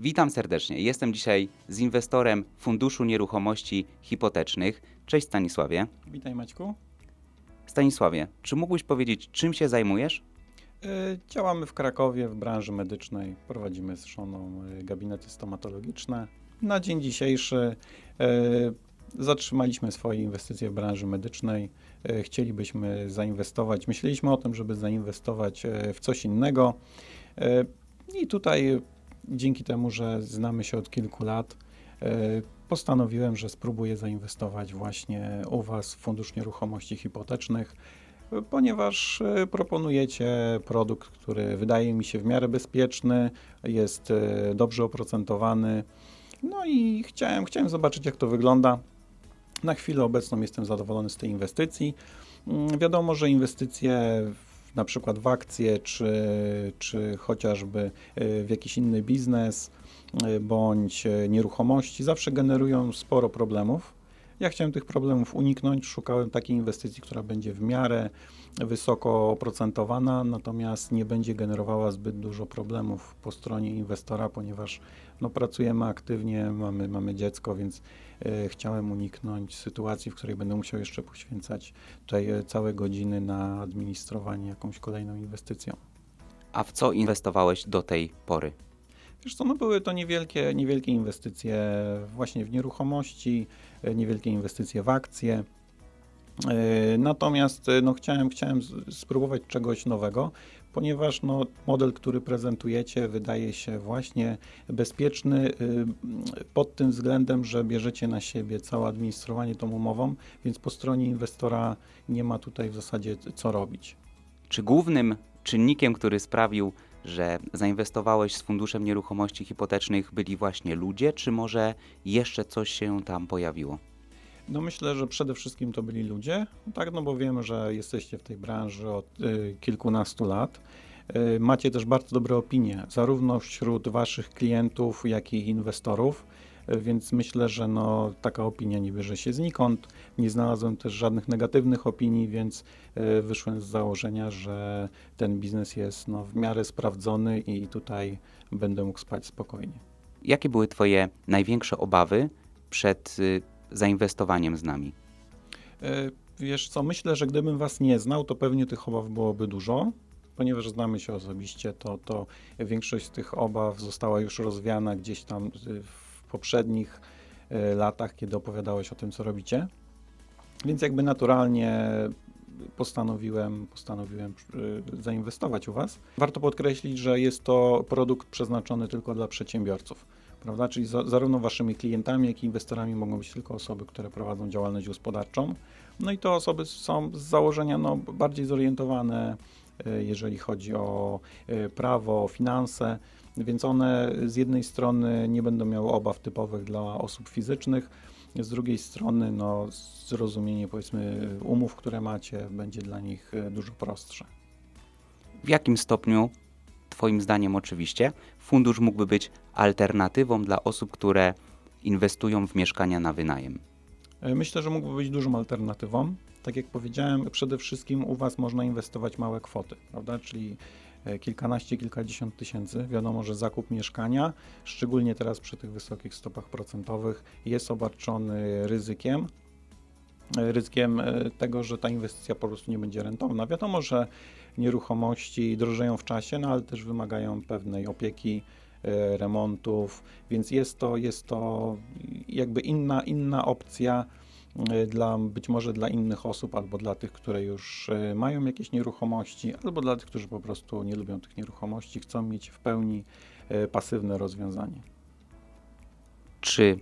Witam serdecznie. Jestem dzisiaj z inwestorem Funduszu Nieruchomości Hipotecznych. Cześć Stanisławie. Witaj Maćku. Stanisławie, czy mógłbyś powiedzieć, czym się zajmujesz? Y, Działamy w Krakowie w branży medycznej. Prowadzimy z żoną y, gabinety stomatologiczne. Na dzień dzisiejszy y, zatrzymaliśmy swoje inwestycje w branży medycznej. Chcielibyśmy zainwestować. Myśleliśmy o tym, żeby zainwestować w coś innego. I tutaj dzięki temu, że znamy się od kilku lat, y, postanowiłem, że spróbuję zainwestować właśnie u Was w Fundusz Nieruchomości Hipotecznych ponieważ e, proponujecie produkt, który wydaje mi się w miarę bezpieczny, jest e, dobrze oprocentowany. No i chciałem, chciałem zobaczyć, jak to wygląda. Na chwilę obecną jestem zadowolony z tej inwestycji. Mm, Wiadomo, że inwestycje na przykład w akcje, czy, czy chociażby e, w jakiś inny biznes, e, bądź e, nieruchomości, zawsze generują sporo problemów. Ja chciałem tych problemów uniknąć, szukałem takiej inwestycji, która będzie w miarę wysoko oprocentowana, natomiast nie będzie generowała zbyt dużo problemów po stronie inwestora, ponieważ no, pracujemy aktywnie, mamy, mamy dziecko, więc chciałem uniknąć sytuacji, w której będę musiał jeszcze poświęcać tutaj e, całe godziny na administrowanie jakąś kolejną inwestycją. A w co inwestowałeś do tej pory? Wiesz co, no były to niewielkie, niewielkie inwestycje właśnie w nieruchomości, e, niewielkie inwestycje w akcje. E, Natomiast e, no, chciałem, chciałem spróbować czegoś nowego, ponieważ no, model, który prezentujecie, wydaje się właśnie bezpieczny y, pod tym względem, że bierzecie na siebie całe administrowanie tą umową, więc po stronie inwestora nie ma tutaj w zasadzie co robić. Czy głównym czynnikiem, który sprawił, że zainwestowałeś z Funduszem Nieruchomości Hipotecznych byli właśnie ludzie, czy może jeszcze coś się tam pojawiło? No myślę, że przede wszystkim to byli ludzie, tak, no bo wiemy, że jesteście w tej branży od y, kilkunastu lat. Y, macie też bardzo dobre opinie, zarówno wśród waszych klientów, jak i inwestorów, y, więc myślę, że no, taka opinia nie bierze się znikąd. Nie znalazłem też żadnych negatywnych opinii, więc y, wyszłem z założenia, że ten biznes jest no, w miarę sprawdzony i tutaj będę mógł spać spokojnie. Jakie były Twoje największe obawy przed y, zainwestowaniem z nami? E, Wiesz co, myślę, że gdybym was nie znał, to pewnie tych obaw byłoby dużo. Ponieważ znamy się osobiście, to, to większość z tych obaw została już rozwiana gdzieś tam y, w poprzednich e, latach, kiedy opowiadałeś o tym, co robicie. Więc jakby naturalnie postanowiłem, postanowiłem zainwestować u Was. Warto podkreślić, że jest to produkt przeznaczony tylko dla przedsiębiorców. Prawda? Czyli za, zarówno waszymi klientami, jak i inwestorami mogą być tylko osoby, które prowadzą działalność gospodarczą. No i to osoby są z założenia no, bardziej zorientowane, e, jeżeli chodzi o e, prawo, finanse, więc one z jednej strony nie będą miały obaw typowych dla osób fizycznych, z drugiej strony no, zrozumienie powiedzmy umów, które macie, będzie dla nich e, dużo prostsze. W jakim stopniu, Twoim zdaniem oczywiście, fundusz mógłby być alternatywą dla osób, które inwestują w mieszkania na wynajem? E, Myślę, że mógłby być dużą alternatywą. Tak jak powiedziałem, przede wszystkim u Was można inwestować małe kwoty, prawda? Czyli e, kilkanaście, kilkadziesiąt tysięcy. Wiadomo, że zakup mieszkania, szczególnie teraz przy tych wysokich stopach procentowych, jest obarczony ryzykiem. Ryzykiem e, tego, że ta inwestycja po prostu nie będzie rentowna. Wiadomo, że nieruchomości drożeją w czasie, no ale też wymagają pewnej opieki, e, remontów, więc jest to, jest to jakby inna, inna opcja e, dla być może dla innych osób, albo dla tych, które już mają jakieś nieruchomości, albo dla tych, którzy po prostu nie lubią tych nieruchomości, chcą mieć w pełni pasywne rozwiązanie. czy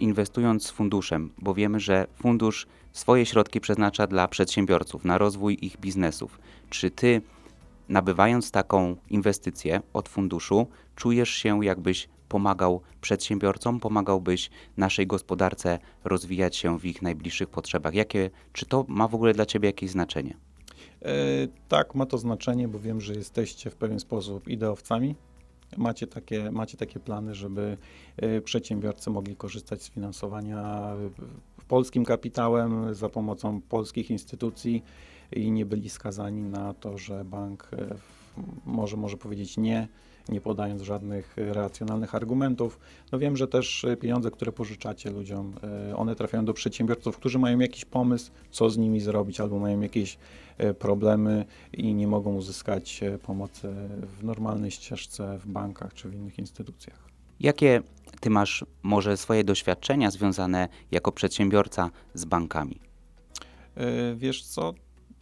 inwestując z funduszem, bo wiemy, że fundusz swoje środki przeznacza dla przedsiębiorców, na rozwój ich biznesów, czy ty, nabywając taką inwestycję od funduszu, czujesz się, jakbyś pomagał przedsiębiorcom, pomagałbyś naszej gospodarce rozwijać się w ich najbliższych potrzebach? Jakie, czy to ma w ogóle dla ciebie jakieś znaczenie? E, Tak, ma to znaczenie, bo wiem, że jesteście w pewien sposób ideowcami. Macie takie, macie takie plany, żeby e, przedsiębiorcy mogli korzystać z finansowania e, polskim kapitałem za pomocą polskich instytucji i nie byli skazani na to, że bank e, w- może, może powiedzieć nie nie podając żadnych e, racjonalnych argumentów. No wiem, że też e, pieniądze, które pożyczacie ludziom, e, one trafiają do przedsiębiorców, którzy mają jakiś pomysł, co z nimi zrobić, albo mają jakieś problemy i nie mogą uzyskać pomocy w normalnej ścieżce w bankach czy w innych instytucjach. Jakie ty masz może swoje doświadczenia związane jako przedsiębiorca z bankami? Wiesz co,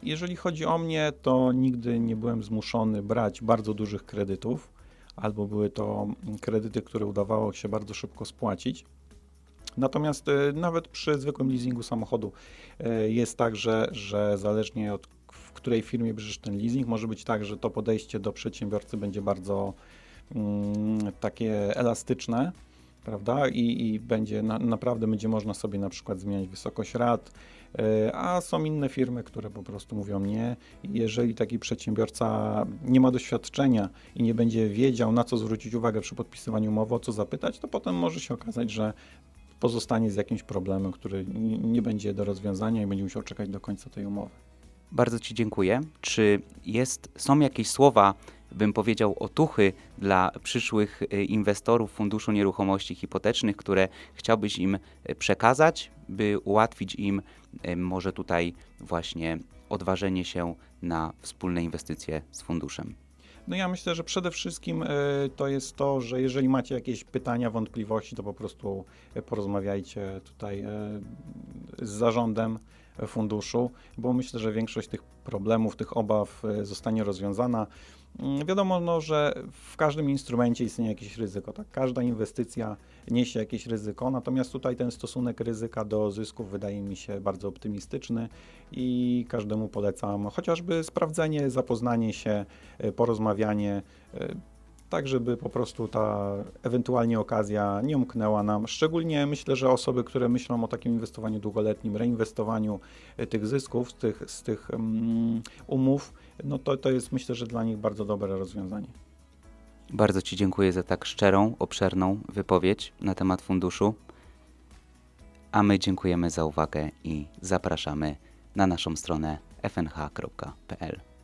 jeżeli chodzi o mnie, to nigdy nie byłem zmuszony brać bardzo dużych kredytów, albo były to kredyty, które udawało się bardzo szybko spłacić. Natomiast e, nawet przy zwykłym leasingu samochodu e, jest tak, że, że zależnie od w której firmie bierzesz ten leasing, może być tak, że to podejście do przedsiębiorcy będzie bardzo mm, takie elastyczne, prawda? I, i będzie na, naprawdę będzie można sobie na przykład zmieniać wysokość rat, e, a są inne firmy, które po prostu mówią nie. Jeżeli taki przedsiębiorca nie ma doświadczenia i nie będzie wiedział, na co zwrócić uwagę przy podpisywaniu umowy, o co zapytać, to potem może się okazać, że pozostanie z jakimś problemem, który nie będzie do rozwiązania i będzie musiał czekać do końca tej umowy. Bardzo Ci dziękuję. Czy jest, są jakieś słowa, bym powiedział, otuchy dla przyszłych y, inwestorów Funduszu Nieruchomości Hipotecznych, które chciałbyś im y, przekazać, by ułatwić im y, może tutaj właśnie odważenie się na wspólne inwestycje z funduszem? No ja myślę, że przede wszystkim e, to jest to, że jeżeli macie jakieś pytania, wątpliwości, to po prostu e, porozmawiajcie tutaj e, z zarządem funduszu, bo myślę, że większość tych problemów, tych obaw e, zostanie rozwiązana. Mm, Wiadomo, no, że w każdym instrumencie istnieje jakieś ryzyko. Tak? Każda inwestycja niesie jakieś ryzyko, natomiast tutaj ten stosunek ryzyka do zysków wydaje mi się bardzo optymistyczny i każdemu polecam chociażby sprawdzenie, zapoznanie się, e, porozmawianie, e, tak żeby po prostu ta ewentualnie okazja nie umknęła nam. Szczególnie myślę, że osoby, które myślą o takim inwestowaniu długoletnim, reinwestowaniu e, tych zysków z tych, z tych mm, umów, no to, to jest myślę, że dla nich bardzo dobre rozwiązanie. Bardzo Ci dziękuję za tak szczerą, obszerną wypowiedź na temat funduszu. A my dziękujemy za uwagę i zapraszamy na naszą stronę fnh.pl.